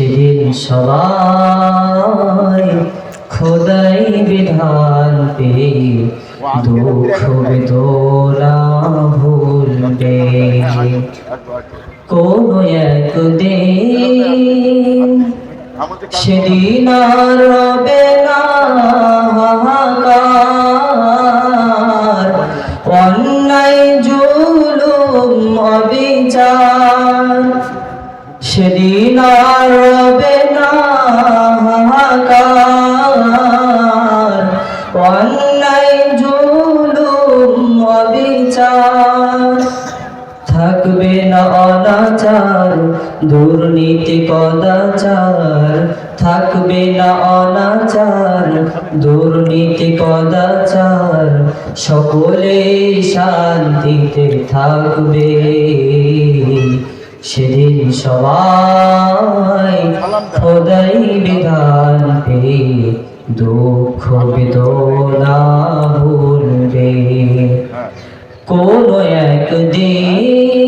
সেদিন সবাই খোদাই বিধান পেয়ে দুঃখ বেদনা ভুলবে। কোন একদিন সেদিন আর রবে না অন্যায় জুলুম, অবিচার সেদিন আর অন্যায় জুলুম অবিচার। থাকবে না অনাচার, দুর্নীতি কদাচার থাকবে না অনাচার, দুর্নীতি কদাচার সকলে শান্তিতে থাকবে। সবাই খোদাই বিধান পেয়ে দুঃখ বেদনা ভুলবে। কোন একদিন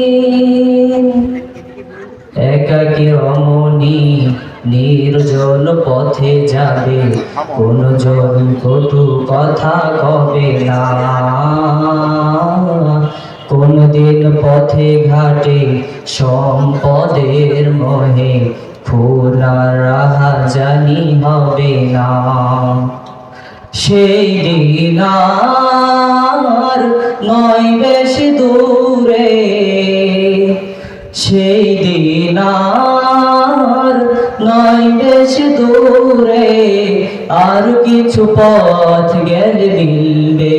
একাকি রমণী নির্জন পথে যাবে, কোন জন কটু কথা কবে না। কোনদিন পথে ঘাটে, সম্পদের মহে খুনার রাহা জানি হবে না। সেই দিন নয় বেশি দূরে, সেই দিন নয় বেশি দূরে, আর কিছু পথ গেলে মিলবে।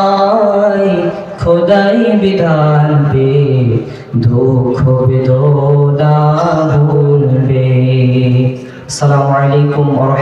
খোদাই বিধান পে দুঃখ বেদনা ভুলবে। আসসালামু আলাইকুম ওয়া